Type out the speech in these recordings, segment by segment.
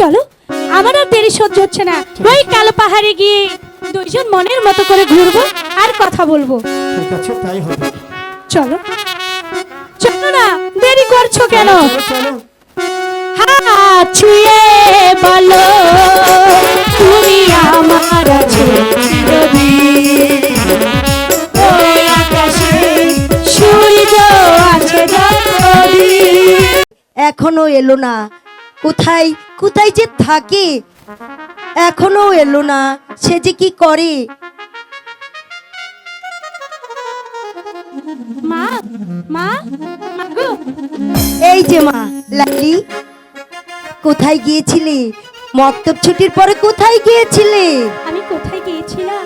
চলো আমার আর দেরি সহ্য হচ্ছে না। ওই কালো পাহাড়ে গিয়ে দুইজন মনের মতো করে ঘুরবো আর কথা বলব। ঠিক আছে তাই হবে। চলো। চলো না দেরি করছ কেন? হাত ছুঁয়ে বলো তুমি আমার আছো। এখনও এলো না। কোথায় কোথায় যে থাকে এখনও এলো না সে যে কি করে? মা এই যে মা লালি কোথায় গিয়েছিলে? মক্তব ছুটির পরে কোথায় গিয়েছিলে? আমি কোথায় গিয়েছিলাম?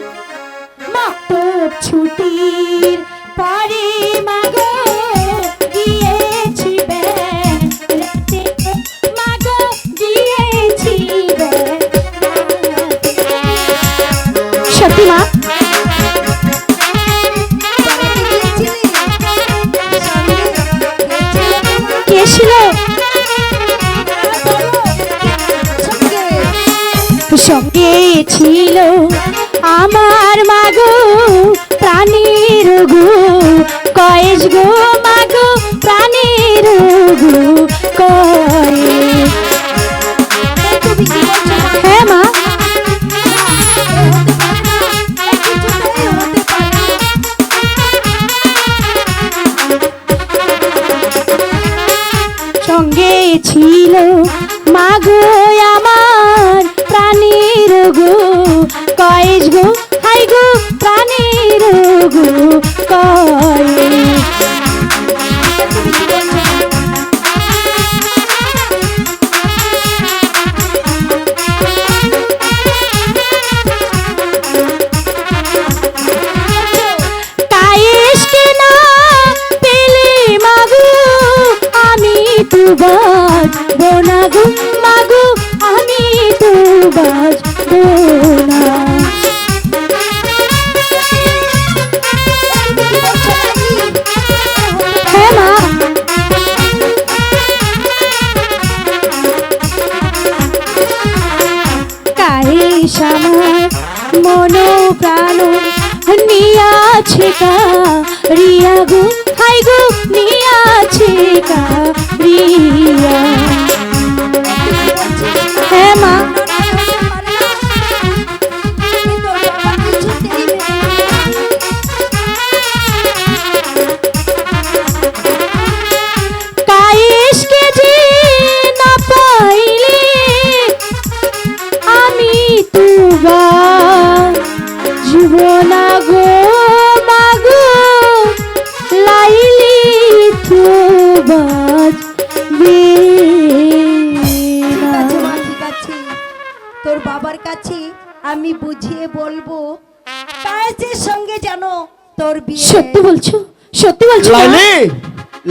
মক্তব ছুটির পরে মাগো সত্যি মা। কে ছিল? সঙ্গে ছিল। ছিল। মাগো আমার প্রাণীর গো কয়েস গো হাই গো প্রাণীর গো কয়েস সত্যি বলছো? লাইলি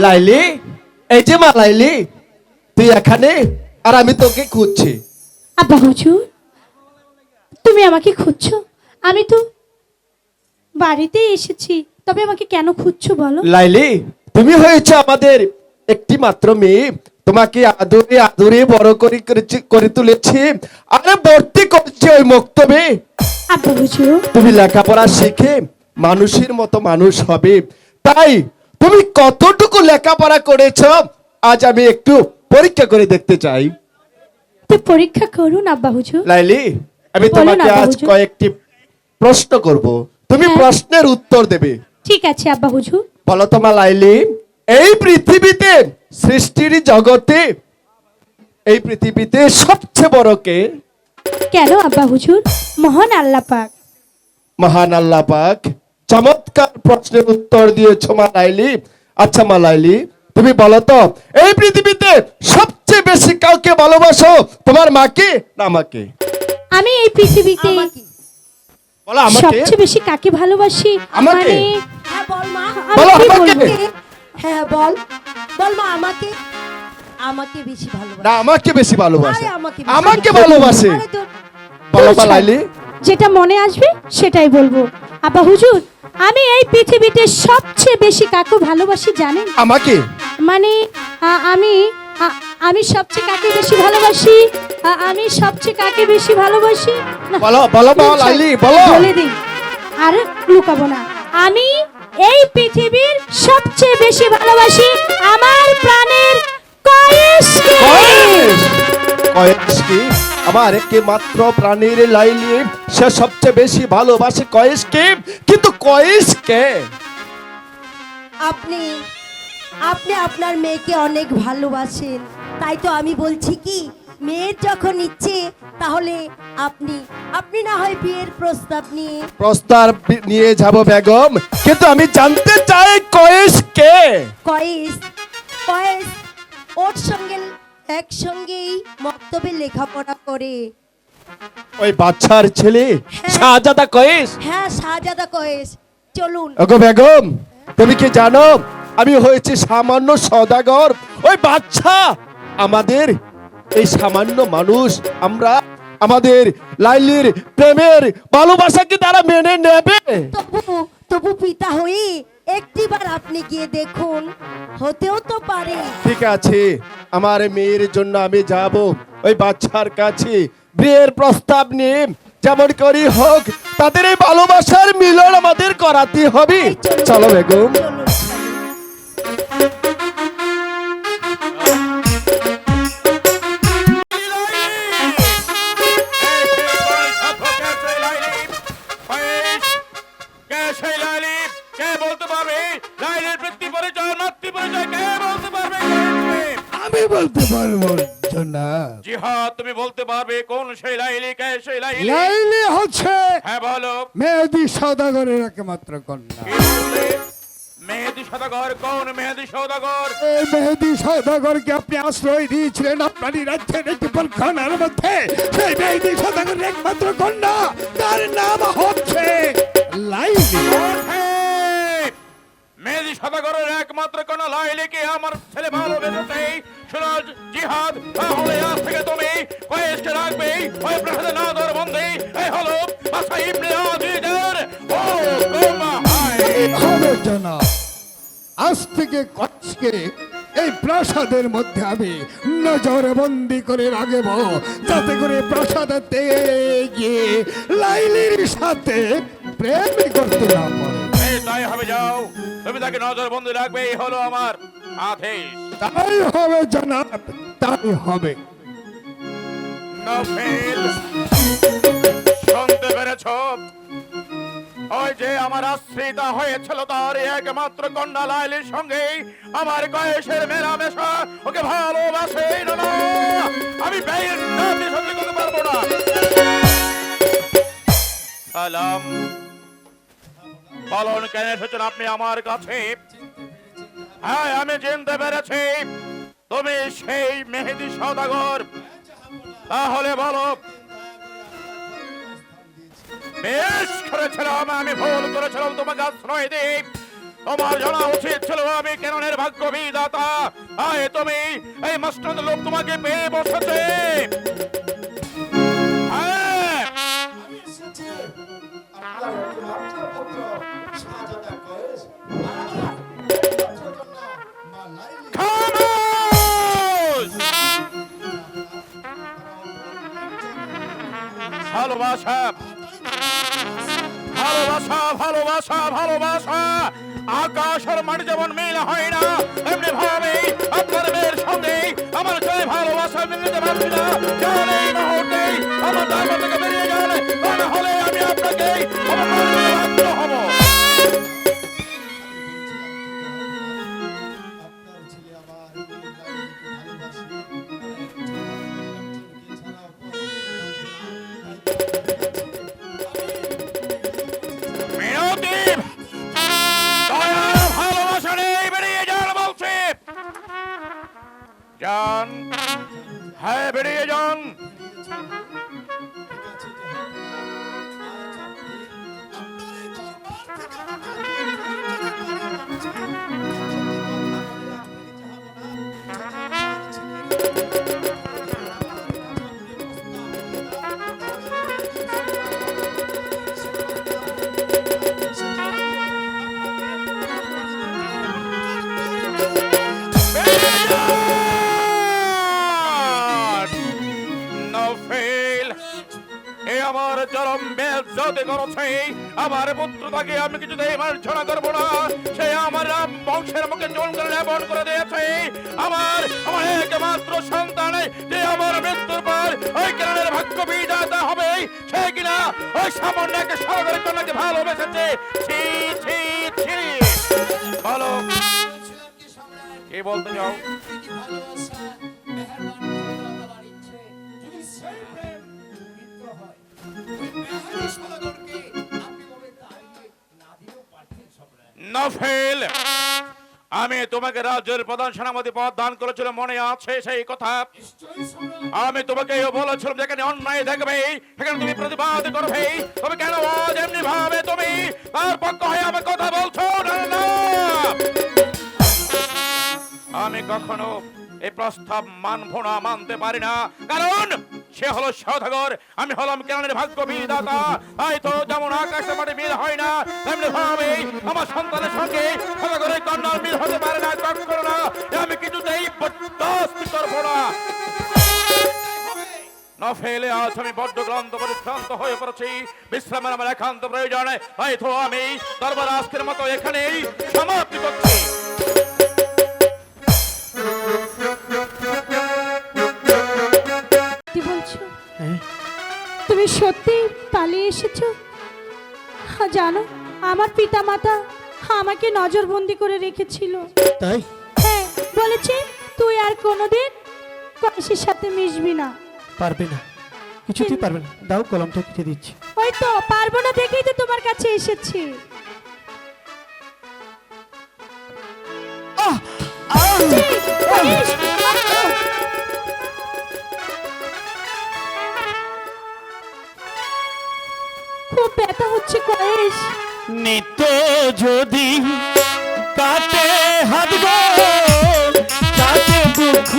লাইলি এই যে মা লাইলি তুই এখানে আর আমি তোকে খুঁজছি। আব্বা হুজুর তুমি আমাকে খুঁজছো? আমি তো বাড়িতেই এসেছি তবে আমাকে কেন খুঁজছো বলো? লাইলি তুমি হয়েছে আমাদের একটি মাত্র মেয়ে। তোমাকে আদরে আদরে বড় করে করে তুলেছি আরে ভর্তি করছে ওই মক্তবে আব্বা হুজুর। তুমি লেখাপড়া শিখে মানুষের মতো মানুষ হবে। তাই তুমি কতটুকু লেখাপড়া করেছ আজ আমি একটু পরীক্ষা করে দেখতে চাই। তো পরীক্ষা করুন আব্বা হুজুর। লাইলি আমি বলুন তোমাকে আব্বা আজ হুজুর। কয়েকটি প্রশ্ন করব। তুমি হ্যাঁ। প্রশ্নের উত্তর দেবে। ঠিক আছে আব্বা হুজুর। বলো তোমার লাইলি এই পৃথিবীতে সৃষ্টির জগতে এই পৃথিবীতে সবচেয়ে বড় কে? কেন আব্বা হুজুর? মহান আল্লাহ পাক। মহান আল্লাহ পাক। চমৎকার প্রশ্নের উত্তর দিয়েছ মা লাইলি আচ্ছা মা লাইলি তুমি বলো তো এই পৃথিবীতে সবচেয়ে বেশি কাউকে ভালোবাসো তোমার মাকে না আমাকে আমি এই পৃথিবীতে বলো আমাকে? সবচেয়ে বেশি কাকে ভালোবাসি? আমাকে? মানে হ্যাঁ বল মা। বলো আমাকে। হ্যাঁ বল। বল মা আমাকে? আমাকে বেশি ভালোবাসে। না আমাকে বেশি ভালোবাসে। আমাকে ভালোবাসে। বলো লাইলি যেটা মনে আসবে সেটাই বলব। আব্বা হুজুর আমি এই পৃথিবীতে সবচেয়ে বেশি কাকে ভালোবাসি জানেন? আমাকে? মানে আমি আমি সবচেয়ে কাকে বেশি ভালোবাসি? আমি সবচেয়ে কাকে বেশি ভালোবাসি? বলো বলো লাইলি বলো বলে। দিই আর লুকাবো না। আমি এই পৃথিবীর সবচেয়ে বেশি ভালোবাসি আমার প্রাণের কয়েসকে কয়েস? কয়েস কি? আমার একটি মাত্র প্রাণীর লাইলি সে সবচেয়ে বেশি ভালোবাসে কয়েসকে কিন্তু কয়েসকে আপনি আপনি আপনার মেয়েকে অনেক ভালোবাসেন। তাই তো আমি বলছি কি মেয়ের যখন ইচ্ছে তাহলে আপনি আপনি না হয় বিয়ের প্রস্তাব নিয়ে। প্রস্তাব নিয়ে যাব বেগম। কিন্তু আমি জানতে চাই কয়েস কে কয়েস কয়েস ওর সঙ্গে একসঙ্গেই মক্তবে লেখাপড়া করে। ওই বাচ্চার ছেলে? শাহজাদা কয়েস? হ্যাঁ শাহজাদা কয়েস। চলুন। ওগো বেগম তুমি কি জানো আমি হয়েছি সামান্য সদাগর। ওই বাচ্চা আমাদের এই সামান্য মানুষ আমরা আমাদের লাইলির প্রেমের ভালোবাসা কি তারা মেনে নেবে। তবু তবু পিতা হয়ে একটিবার আপনি গিয়ে দেখুন হতেও তো পারে। ঠিক আছে আমার মেয়ের জন্য আমি যাব। ওই বাচ্চার কাছে বিয়ের প্রস্তাব নিয়ে যেমন করি হোক তাদের এই ভালোবাসার মিলন আমাদের করাতে হবে। চলো বেগম। আমি বলতে পারব না জি হ্যাঁ তুমি বলতে পারবে কোন সেই লাইলি কে সেই লাইলি? লাইলি হচ্ছে হ্যাঁ বলো। মেহেদি সদাগরের একমাত্র কন্যা। মেহেদি সদাগর কোন মেহেদি সদাগর? এই মেহেদি সদাগরকে আপনি আশ্রয় দিয়েছিলেন আপনারই রাজ্যের একটি পরখানার মধ্যে। সেই মেহেদি সদাগরের একমাত্র কন্যা তার নাম হচ্ছে লাইলি। সঠিক! মেহেদি সদাগরের একমাত্র কোন লাইলিকে আমার ছেলে ভালোবেসেছে সুরজ, জিহাদ, তাহলে আজ থেকে তুমি কয়েসকে রাখবে। ওই বন্দী। এই হলো আসাই ইবনে ও জানা আজ থেকে কচকে এই প্রাসাদের মধ্যে আমি নজর বন্দি করে রাখব। যাতে করে প্রাসাদে গিয়ে লাইলির সাথে প্রেম করতে না পারে। তাই হবে যাও। তুমি তাকে নজর বন্দি রাখবে এই হলো আমার আদেশ। তাই হবে জনাব তাই হবে। নফিল শুনতে পেরেছ? ওই যে আমার আশ্রিতা হয়েছিল তার একমাত্র কন্যা লাইলির সঙ্গে আমার কয়েসের মেলামেশা। ওকে ভালোবাসে না। আমি ব্যয়ের দাবি করতে পারব না। সালাম। বলুন কেন এসেছেন আপনি আমার কাছে? হ্যাঁ আমি চিনতে পেরেছি। তুমি সেই মেহেদি সদাগর তাহলে বলো, বেশ করেছিলাম, আমি ভুল করেছিলাম তোমাকে আশ্রয় দিই তোমার জানা উচিত ছিল আমি কেননের ভাগ্য বিদাতা আয়, তুমি এই মাস্টার লোক তোমাকে পেয়ে বসেছে। ভালোবাসা। ভালোবাসা ভালোবাসা ভালোবাসা। আকাশ আর মাটি যেমন মিল হয় না এমনি ভাবে আপনার মেয়ের সঙ্গে আমার সেই ভালোবাসা মিলতে পারছি না। আমার Thank you. আমার পুত্র তাকে আমি কিছুতেই ছড়া করব না। সে আমার বংশের মুখে চুল করে লেপন করে দিয়েছে। আমার আমার একমাত্র সন্তান, যে আমার মৃত্যুর পর ওই কেরানের ভাগ্য বিধাতা হবে, সে কিনা ওই সামান্য একটা সরকারের কন্যাকে ভালোবেসেছে। ছি ছি ছি। বলো, কি বলতে নফেল আমি তোমাকে রাজ্যের প্রধান সেনাপতি পদ দান করেছিল মনে আছে সেই কথা? আমি তোমাকে বলেছিলাম, যেখানে অন্যায় দেখবে, সেখানে তুমি প্রতিবাদ করবে। তবে কেন এমনি ভাবে তুমি তার পক্ষ হয়ে আমার কথা বলছো? না। আমি কখনো এই প্রস্তাব মানব না, মানতে পারি না। কারণ সে হলো সৌদাগর আমি হলাম কেরানের ভাগ্য বিধাতা তাই তো যেমন আকাশে মাঠে মিল হয় না, তেমনি ভাবে আমার সন্তানের সঙ্গে সৌদাগরের কন্যার মিল হতে পারে না কখনো না আমি কিছুতেই বরদাস্ত করব না। নফেলে আজ আমি বড্ড ক্লান্ত, পরিশ্রান্ত হয়ে পড়েছি। বিশ্রামের আমার একান্ত প্রয়োজন। তাই তো আমি দরবার আজকের মতো এখানেই সমাপ্তি করছি। তুমি সত্যি পালিয়ে এসেছ? হ্যাঁ, জানো আমার পিতা মাতা আমাকে নজরবন্দি করে রেখেছিল। তাই? হ্যাঁ বলেছে তুই আর কোনোদিন কয়েসের সাথে মিশবি না। পারবে না। কিছুতেই পারবে না। দাও কলমটা কেটে দিচ্ছি। ওই তো পারব না দেখেই তো তোমার কাছে এসেছি। কয়েস, আহ! হচ্ছে নিত যদি কাটে হাত গো কাটে দুঃখ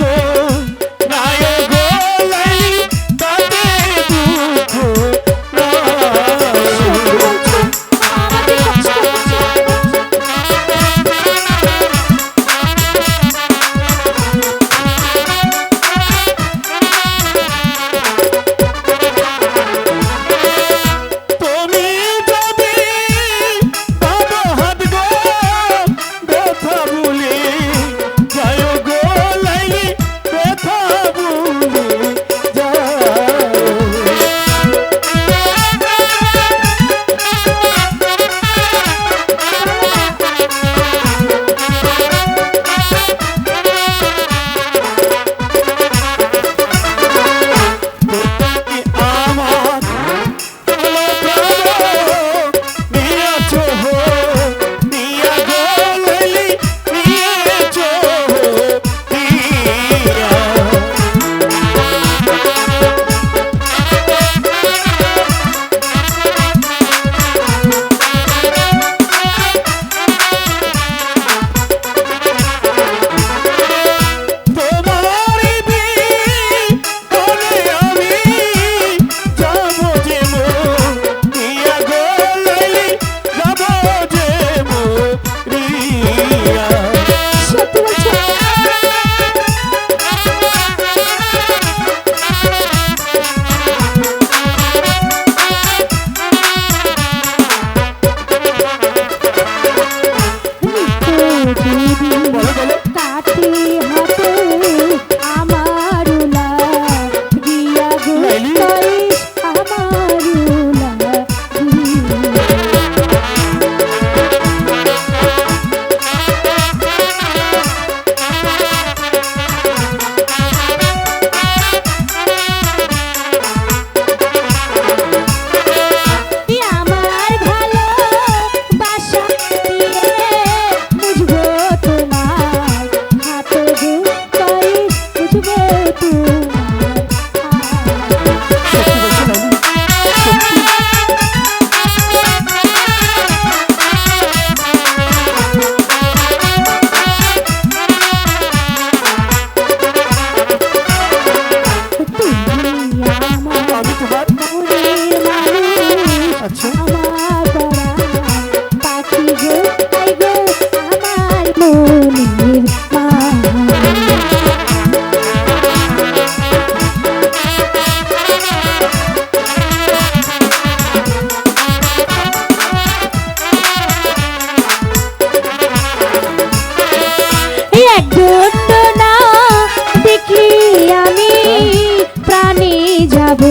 যাব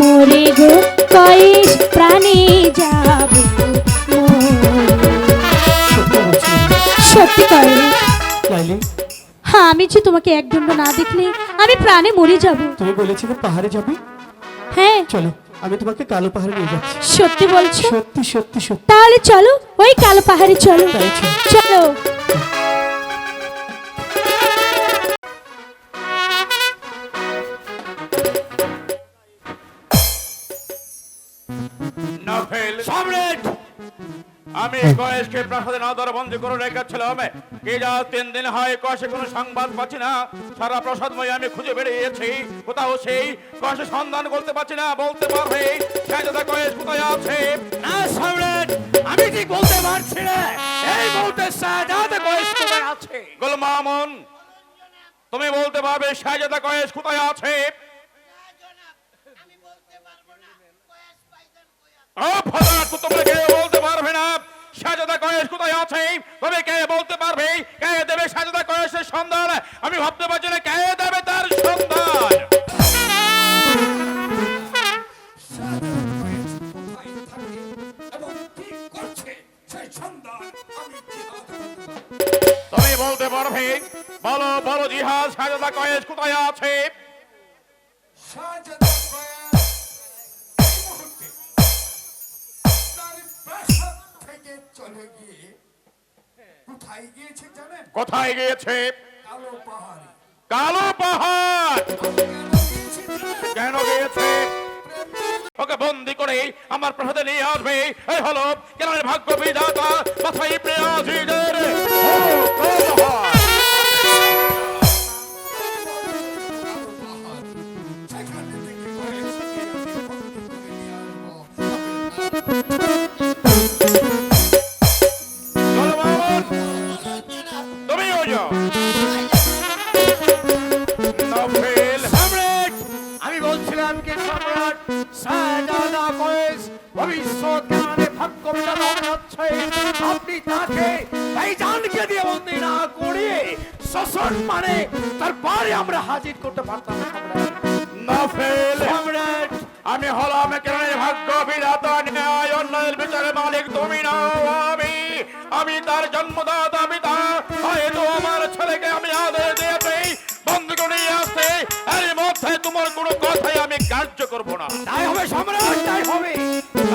মরে গো কয়েস প্রাণে যাব। সত্যি লাইলি হ্যাঁ আমি যে তোমাকে একদণ্ড না দেখলে আমি প্রাণে মরে যাব। তুমি বলেছিলে পাহাড়ে যাবে? হ্যাঁ। চলো আমি তোমাকে কালো পাহাড়ে নিয়ে যাচ্ছি। সত্যি বলছো? সত্যি সত্যি সত্যি। তাহলে চলো ওই কালো পাহাড়ে চলো। চলো। নফেল। সম্রাট! আমি কয়েসকে প্রাসাদে নজর বন্দি করে রেখেছিলাম। কে যা তিন দিন হয় কয়েসে কোনো সংবাদ পাচ্ছি না। সারা প্রসাদময় আমি খুঁজে বেরিয়েছি। কোথাও সেই কয়েসে সন্ধান করতে পারছি না বলতে পারবে। শাহজাদা কয়েস কোথায় আছে? না সম্রাট আমি ঠিক বলতে পারছি না? এই মুহূর্তে শাহজাদা কয়েস কোথায় আছে? গোল মামুন তুমি বলতে পারবে শাহজাদা কয়েস কোথায় আছে অপরাধ তো তোমরা কেউ বলতে পারবে না। সাজাদা কোথায় আছে? তবে কে বলতে পারবে? দেবে সাজাদা সন্ধান? আমি ভাবতে পারছি না কে দেবে তার সন্ধান। বলতে পারবে, বলো বলো জিহাদ, সাজাদা কয়েস কোথায় আছে? শাহজাদা থেকে চলে গিয়ে কোথায় গিয়েছে জানেন? কোথায় গিয়েছে? কালো পাহাড়। কালো পাহাড়! কেন গিয়েছে? ওকে বন্দি করে আমার প্রসাদে নিয়ে আসবে। এই হলো কেন ভাগ্য বিধাতা মাথায় প্রিয়াজিদের। সেখানে আমি বলছিলাম কি সম্রাট? শাহজাদা কয়েস ভবিষ্যৎ কারণে ভাগ্য বিধাতা হতে যাচ্ছে আপনি তাকে ভাইজানকে দিয়ে বন্দি না করিয়ে শোষণ মানে তারপরে আমরা হাজির করতে পারতাম না নভেল সম্রাট। আমি হলাম কেন ভাগ্য বিধাতা ন্যায় অন্যায়ের বিচারে মালিক তুমি না আমি। আমি তার জন্মদাতা পিতা সাহায্য করব না। তাই হবে সম্রাট তাই হবে।